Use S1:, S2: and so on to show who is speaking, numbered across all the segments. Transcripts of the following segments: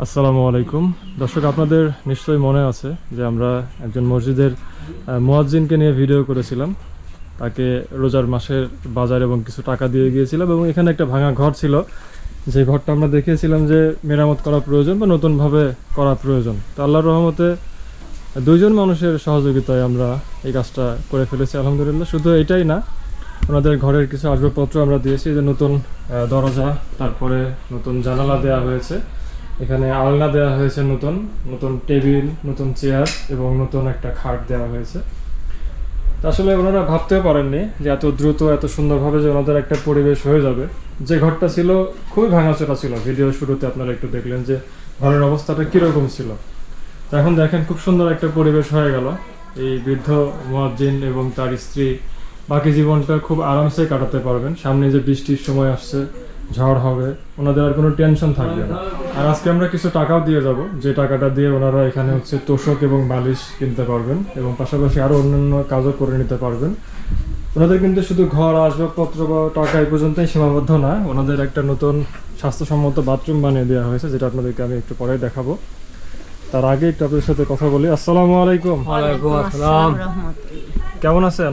S1: আসসালামু আলাইকুম। দর্শক, আপনাদের নিশ্চয়ই মনে আছে যে আমরা একজন মসজিদের মোয়াজ্জিনকে নিয়ে ভিডিও করেছিলাম। তাকে রোজার মাসের বাজার এবং কিছু টাকা দিয়ে গিয়েছিলাম এবং এখানে একটা ভাঙা ঘর ছিল। যে ঘরটা আমরা দেখিয়েছিলাম যে মেরামত করা প্রয়োজন বা নতুনভাবে করা প্রয়োজন। তো আল্লাহর রহমতে দুইজন মানুষের সহযোগিতায় আমরা এই কাজটা করে ফেলেছি, আলহামদুলিল্লাহ। শুধু এটাই না, ওনাদের ঘরের কিছু আসবাবপত্র আমরা দিয়েছি যে নতুন দরজা, তারপরে নতুন জানালা দেওয়া হয়েছে। এখানে আলনা দেওয়া হয়েছে নতুন নতুন টেবিল, নতুন চেয়ার এবং নতুন একটা খাট দেওয়া হয়েছে। আসলে ওনারা ভাবতেও পারেননি যে এত দ্রুত, এত সুন্দরভাবে যে ওনাদের একটা পরিবেশ হয়ে যাবে। যে ঘরটা ছিল খুবই ভাঙাচোরা ছিল। ভিডিও শুরুতে আপনারা একটু দেখলেন যে ঘরের অবস্থাটা কীরকম ছিল। এখন দেখেন, খুব সুন্দর একটা পরিবেশ হয়ে গেল। এই বৃদ্ধ মুয়াজ্জিন এবং তার স্ত্রী বাকি জীবনটা খুব আরামসে কাটাতে পারবেন। সামনে যে বৃষ্টির সময় আসছে ঝড় হবে ওনাদের আর কোনো টেনশন থাকবে না। আর আজকে আমরা কিছু টাকাও দিয়ে যাব যে টাকাটা দিয়ে ওনারা এখানে হচ্ছে তোষক এবং বালিশ কিনতে পারবেন এবং পাশাপাশি আরও অন্যান্য কাজও করে নিতে পারবেন। ওনাদের কিন্তু শুধু ঘর আসবাবপত্র বা টাকা এই পর্যন্তই সীমাবদ্ধ না ওনাদের একটা নতুন স্বাস্থ্যসম্মত বাথরুম বানিয়ে দেওয়া হয়েছে যেটা আপনাদেরকে আমি একটু পরে দেখাবো। তার আগে একটু আপনাদের সাথে কথা বলি। আসসালামু আলাইকুম।
S2: ওয়ালাইকুম আসসালাম।
S1: কেমন আছেন?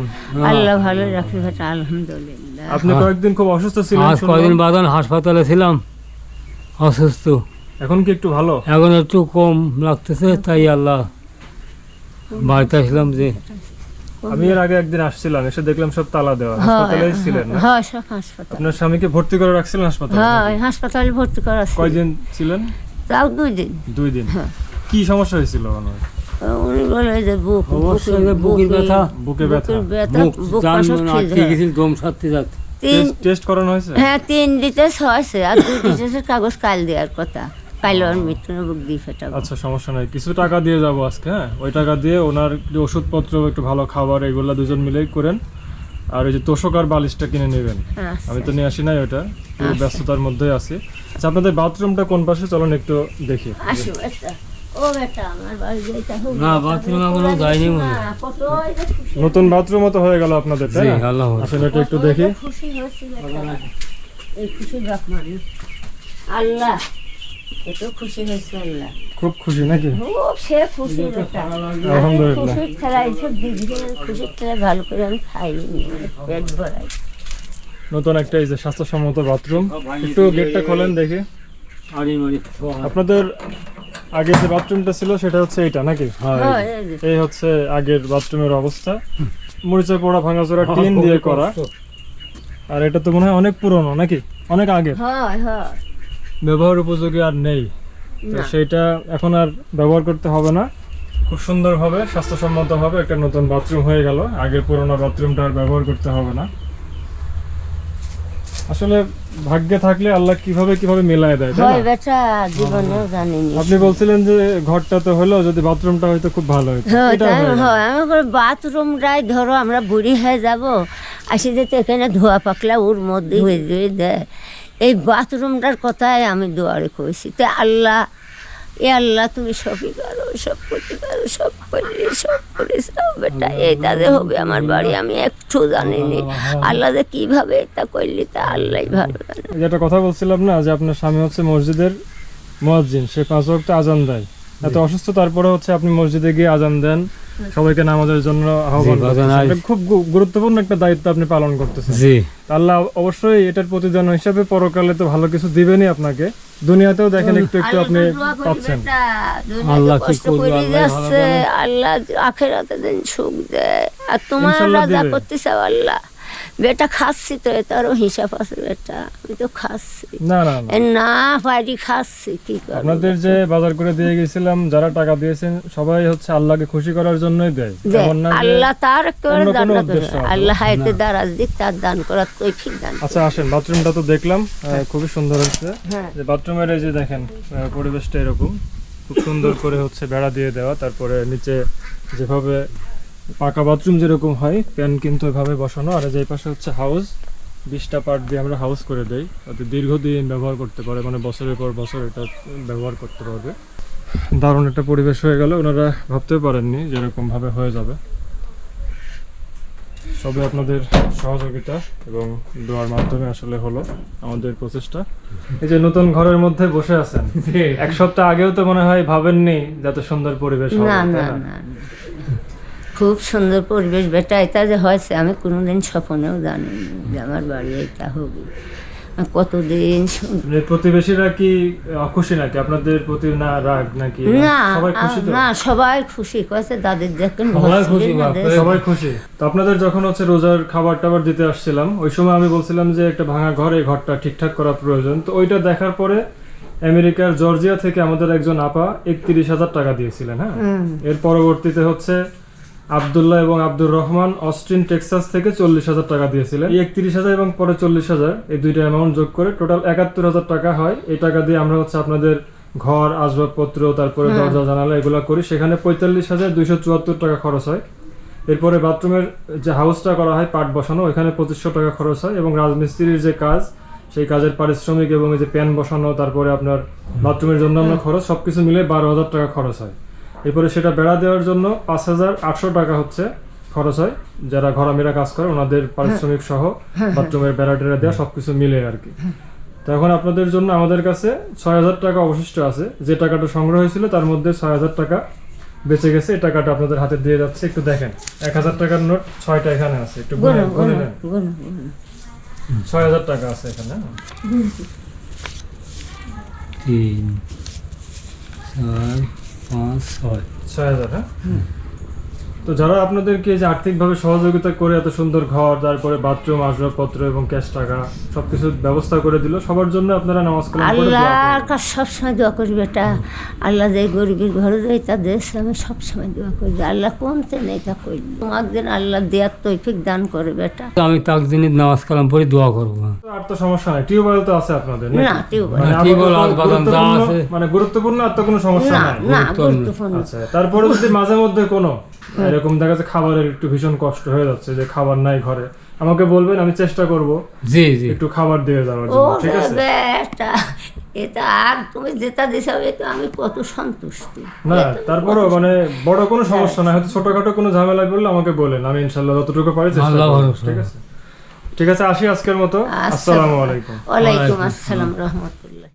S3: আল্লাহ ভালো রাখি আলহামদুলিল্লাহ।
S1: আপনি কয়েকদিন খুব অসুস্থ ছিলেন
S2: আজ
S1: শুনলাম।
S2: কদিন বাদন হাসপাতালে ছিলাম অসুস্থ।
S1: এখন কি একটু ভালো?
S2: এখন একটু কম লাগতেছে তাই আল্লাহ বাড়িতে আসলাম যে
S1: আমি এর আগে একদিন আসছিলাম এসে দেখলাম সব তালা দেওয়া হাসপাতালে ছিলেন না।
S3: হ্যাঁ সব হাসপাতাল।
S1: আপনার স্বামীকে ভর্তি করে রাখছিলেন হাসপাতালে
S3: হ্যাঁ হাসপাতালে ভর্তি করা
S1: কয়দিন ছিলেন?
S3: তাও দুই দিন।
S1: দুই দিন। কি সমস্যা হয়েছিল ওনার
S3: উনি বলে যে বুক
S2: বুকের ব্যথা
S1: বুকে
S3: বুকের ব্যথা। বুক
S2: জান
S3: পাশে
S2: আটকে
S3: খিদে।
S2: গেছিল দম সারতে যাচ্ছে
S3: তিন
S1: টেস্ট- করানো হয়েছে?
S3: হ্যাঁ তিন হয়েছে আর দুই কাগজ কাল দেওয়ার কথা। কাল ওর মৃত্যু বুক দিয়ে ফেটাবো
S1: আচ্ছা সমস্যা নাই। কিছু টাকা দিয়ে যাব আজকে হ্যাঁ? ওই টাকা দিয়ে ওনার ওষুধপত্র একটু ভালো খাবার এগুলো দুজন মিলেই করেন। আর ওই যে তোষক আর বালিশটা কিনে নেবেন।
S3: হ্যাঁ
S1: আমি তো নিয়ে আসি নাই ওটা ব্যস্ততার মধ্যেই আছি। আচ্ছা আপনাদের বাথরুমটা কোন পাশে? চলুন একটু দেখি।
S2: বাথরুম
S1: নতুন বাথরুমও তো হয়ে গেল আপনাদের তাই না? আসলে এটা একটু দেখি।
S3: আল্লাহ এত খুশি হয়েছে আল্লাহ।
S1: খুব খুশি নাকি?
S3: খুব সে খুশি
S1: আলহামদুলিল্লাহ।
S3: খুশির খেলা এইসব দিদি খুশির খেলা ভালো করে আমি পেট ভরাই।
S1: নতুন একটা এই যে স্বাস্থ্যসম্মত বাথরুম। একটু গেটটা খোলেন দেখি। আপনাদের আগে যে বাথরুমটা ছিল সেটা হচ্ছে এইটা নাকি?
S3: হ্যাঁ, এই
S1: হচ্ছে আগের বাথরুমের অবস্থা। মরিচা পোড়া ভাঙাচোরা টিন দিয়ে করা। আর এটা তো মনে হয় অনেক পুরনো নাকি? অনেক আগের।
S3: হয় হয়।
S1: ব্যবহার উপযোগী আর নেই। তো। সেইটা এখন আর ব্যবহার করতে হবে না। খুব সুন্দরভাবে স্বাস্থ্যসম্মতভাবে একটা নতুন বাথরুম হয়ে গেল। আগের পুরোনো বাথরুমটা আর ব্যবহার করতে হবে না। আসলে ভাগ্যে থাকলে আল্লাহ কীভাবে কীভাবে মেলায় দেয়
S3: হয় বেটা জীবনেও জানিনি
S1: আপনি বলছিলেন যে ঘরটা তো হলো যদি বাথরুমটা হয়তো খুব ভালো হতো
S3: হ্যাঁ
S1: এটা
S3: তাই
S1: হয়ে গেল।
S3: হয় আমি বাথরুমটাই ধরো আমরা বুড়ি হয়ে যাব। আসি যেতে এখানে ধোয়া পাকলা ওর মধ্যে হয়ে দেয় এই বাথরুমটার কথাই আমি দোয়ারে করেছি তো আল্লাহ এ আল্লাহ তুমি সবই করো সব করতে পারো সব করলে সব করে সব বেটা এই তাদের হবে আমার বাড়ি আমি একটু জানিনি। আল্লাহ যে কীভাবে এটা করলি তা আল্লাহ ভালো জানে।
S1: একটা কথা বলছিলাম না যে আপনার স্বামী হচ্ছে মসজিদের মুয়াজ্জিন সে পাঁচ ওয়াক্ত আজান দেয়। এত অসুস্থ তারপরে হচ্ছে আপনি মসজিদে গিয়ে আজান দেন। সবাইকে নামাজের জন্য আহ্বান খুব গুরুত্বপূর্ণ একটা দায়িত্ব আপনি পালন করতেছেন।
S2: জি।
S1: তা আল্লাহ অবশ্যই এটার প্রতিদান হিসাবে পরকালে তো ভালো কিছু দিবেনই আপনাকে। দুনিয়াতেও দেখেন একটু একটু আপনি পাচ্ছেন।
S2: আল্লাহ কি করবে, আল্লাহ
S3: আখেরাতে দিন সুখ দেয়। আর তোমার করতে চাও আল্লাহ। বেটা খাচ্ছি তো এটারও হিসাব আছে বেটা আমি তো খাচ্ছি।
S1: না না না।
S3: এ না পারি খাচ্ছি কি করব?
S1: আপনাদের যে বাজার করে দিয়ে গেছিলাম যারা টাকা দিয়েছেন সবাই হচ্ছে আল্লাহকে খুশি করার জন্যই দেয়।
S3: যে
S1: এমন না
S3: আল্লাহ তার
S1: অন্য
S3: দান আল্লাহ হাইতে দারাজ দিক তার দান করার তৈফিক দান
S1: আচ্ছা আসেন বাথরুমটা তো দেখলাম আহ, খুবই সুন্দর হচ্ছে
S3: হ্যাঁ।
S1: যে বাথরুমের এই যে দেখেন আহ, পরিবেশটা এরকম। খুব সুন্দর করে হচ্ছে বেড়া দিয়ে দেওয়া তারপরে নিচে যেভাবে পাকা বাথরুম যেরকম হয় প্যান কিন্তু এভাবে বসানো। আর যে পাশে হচ্ছে হাউস বিশটা পার্ট দিয়ে আমরা হাউস করে দেই। যাতে দীর্ঘদিন ব্যবহার করতে পারে মানে বছরের পর বছর এটা ব্যবহার করতে পারবে। দারুণ একটা পরিবেশ হয়ে গেল ওনারা ভাবতেও পারেননি যেরকম ভাবে হয়ে যাবে। সবে আপনাদের সহযোগিতা এবং দোয়ার মাধ্যমে আসলে হলো আমাদের প্রচেষ্টা। এই যে নতুন ঘরের মধ্যে বসে আছেন এক সপ্তাহ আগেও তো মনে হয় ভাবেননি যত সুন্দর পরিবেশ হবে।
S3: খুব সুন্দর পরিবেশ বেটা এটা যে হয়েছে আমি কোনোদিন স্বপ্নেও জানিনি যে আমার বাড়ি এটা হবে। কতদিন
S1: মানে প্রতিবেশীরা কি খুশি নাকি? আপনাদের প্রতি না রাগ নাকি?
S3: না না সবাই খুশি। কয়েছে দাদের দেখেন
S2: সবাই খুশি,
S1: সবাই খুশি। তো আপনাদের যখন হচ্ছে রোজার খাবার টাবার দিতে আসছিলাম ওই সময় আমি বলছিলাম যে একটা ভাঙা ঘর এই ঘরটা ঠিকঠাক করা প্রয়োজন। তো ওইটা দেখার পরে আমেরিকার জর্জিয়া থেকে আমাদের একজন আপা একত্রিশ হাজার টাকা দিয়েছিলেন হ্যাঁ? এর পরবর্তীতে হচ্ছে আবদুল্লাহ এবং আব্দুর রহমান অস্টিন টেক্সাস থেকে চল্লিশ হাজার টাকা দিয়েছিলেন। একত্রিশ হাজার এবং পরে চল্লিশ হাজার এই দুইটা অ্যামাউন্ট যোগ করে টোটাল একাত্তর হাজার টাকা হয়। এই টাকা দিয়ে আমরা হচ্ছে আপনাদের ঘর আসবাবপত্র তারপরে দরজা জানালা এগুলো করি। সেখানে পঁয়তাল্লিশ হাজার দুইশো চুয়াত্তর টাকা খরচ হয়। এরপরে বাথরুমের যে হাউসটা করা হয় পাট বসানো এখানে পঁচিশশো টাকা খরচ হয় এবং রাজমিস্ত্রির যে কাজ সেই কাজের পারিশ্রমিক এবং এই যে প্যান বসানো তারপরে আপনার বাথরুমের জন্য আপনার খরচ সবকিছু মিলে বারো হাজার টাকা খরচ হয়। এরপরে সেটা বেড়া দেওয়ার জন্য পাঁচ হাজার আটশো টাকা হচ্ছে খরচ হয় যারা ঘরামেরা কাজ করে ওনাদের পারিশ্রমিক সহ বাথরুমের বেড়া টেরা দেওয়া সবকিছু মিলে আর কি। তো এখন আপনাদের জন্য আমাদের কাছে ছয় হাজার টাকা অবশিষ্ট আছে। যে টাকাটা সংগ্রহ হয়েছিল তার মধ্যে ছয় হাজার টাকা বেঁচে গেছে। এই টাকাটা আপনাদের হাতে দিয়ে যাচ্ছে। একটু দেখেন এক হাজার টাকার নোট ছয়টা এখানে আছে। একটু
S3: গুনো
S1: নেন। ছয় হাজার টাকা আছে এখানে হ্যাঁ?
S2: তিন চার পাঁচ ছয়
S1: ছয় হাজার হ্যাঁ তো যারা আপনাদেরকে যে আর্থিকভাবে সহযোগিতা করে এত সুন্দর ঘর তারপরে বাথরুম আসবাবপত্র এবং ক্যাশ টাকা সবকিছু ব্যবস্থা করে দিল সবার জন্য আপনারা নামাজ কালাম করে
S3: আল্লাহর। কাছে সবসময় দোয়া করি বেটা। আল্লাহ যে গরিবের ঘরে যাই তা দেশে আমি সবসময় দোয়া করি আল্লাহ কোনতে নেই তা করি তোমার দিন আল্লাহ দেওয়ার তৈফিক দান করে বেটা।
S2: আমি তাক দিনের নামাজ কালাম পড়ে দোয়া করব।
S1: আর তো সমস্যা নাই টিউবওয়েল তো আছে আপনাদের
S3: না টিউবওয়েল
S1: মানে
S2: না, টিউবওয়েল
S1: আপাতত
S2: বাদাম যা
S1: গুরুত্বপূর্ণ-
S2: আছে।
S1: মানে গুরুত্বপূর্ণ আর তো কোনো সমস্যা
S3: না
S1: নাই।
S3: না।
S2: গুরুত্বপূর্ণ।
S1: আচ্ছা তারপরে যদি মাঝে মধ্যে কোনো এরকম দেখা যাচ্ছে খাবারের একটু ভীষণ কষ্ট হয়ে যাচ্ছে যে খাবার নাই ঘরে। আমাকে বলবেন আমি চেষ্টা করব
S2: জি জি।
S1: একটু খাবার দিয়ে দেওয়ার জন্য ঠিক আছে?
S3: এটা আর তুমি যেটা দিছো এটা আমি কত সন্তুষ্টি।
S1: না তারপরও মানে বড় কোনো সমস্যা না হয়তো ছোটখাটো কোনো ঝামেলা করলে আমাকে বলেন আমি ইনশাল্লাহ যতটুকু পারি চেষ্টা করব ঠিক আছে? ঠিক আছে আসি আজকের মতো।
S3: আচ্ছা।
S1: আসসালামু আলাইকুম।
S3: ওয়ালাইকুম আসসালাম। রহমতুল্লাহ।